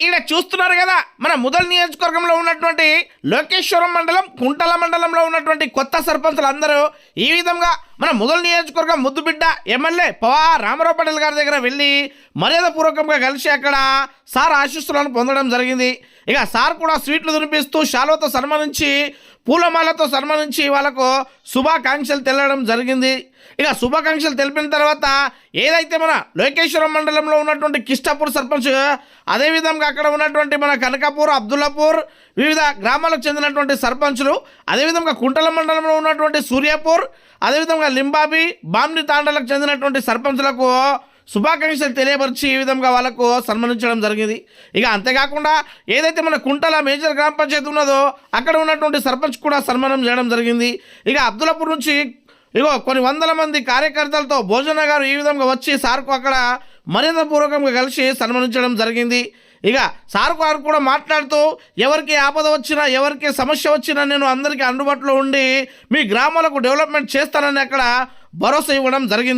ఈడ చూస్తున్నారు కదా మన ముదల్ నియోజకవర్గంలో ఉన్నటువంటి లోకేశ్వరం మండలం కుంటల మండలంలో ఉన్నటువంటి కొత్త సర్పంచులు అందరూ ఈ విధంగా మన ముదల్ నియోజకవర్గం ముద్దుబిడ్డ ఎమ్మెల్యే పవా రామారావు పటేల్ గారి దగ్గర వెళ్ళి మర్యాదపూర్వకంగా కలిసి అక్కడ సార్ ఆశీస్సులను పొందడం జరిగింది. ఇక సార్ కూడా స్వీట్లు తినిపిస్తూ శాలువతో సన్మానించి పూలమాలతో సన్మానించి వాళ్ళకు శుభాకాంక్షలు తెలడం జరిగింది. ఇక శుభాకాంక్షలు తెలిపిన తర్వాత ఏదైతే మన లోకేశ్వరం మండలంలో ఉన్నటువంటి కిష్టాపూర్ సర్పంచ్ అదేవిధంగా అక్కడ ఉన్నటువంటి మన కనకాపూర్ అబ్దుల్లాపూర్ వివిధ గ్రామాలకు చెందినటువంటి సర్పంచులు అదేవిధంగా కుంటల మండలంలో ఉన్నటువంటి సూర్యాపూర్ అదేవిధంగా లింబాబి బామ్ని తాండలకు చెందినటువంటి సర్పంచులకు శుభాకాంక్షలు తెలియపరిచి ఈ విధంగా వాళ్ళకు సన్మానించడం జరిగింది. ఇక అంతేకాకుండా ఏదైతే మన కుంటల మేజర్ గ్రామ పంచాయతీ ఉన్నదో అక్కడ ఉన్నటువంటి సర్పంచ్ కూడా సన్మానం చేయడం జరిగింది. ఇక అబ్దుల్లాపూర్ నుంచి ఇగో కొన్ని వందల మంది కార్యకర్తలతో భోజన గారు ఈ విధంగా వచ్చి సార్కు అక్కడ మర్యాదపూర్వకంగా కలిసి సన్మానించడం జరిగింది. ఇక సార్ గారు కూడా మాట్లాడుతూ ఎవరికి ఆపద వచ్చినా ఎవరికి సమస్య వచ్చినా నేను అందరికీ అందుబాటులో ఉండి మీ గ్రామాలకు డెవలప్మెంట్ చేస్తానని అక్కడ భరోసా ఇవ్వడం జరిగింది.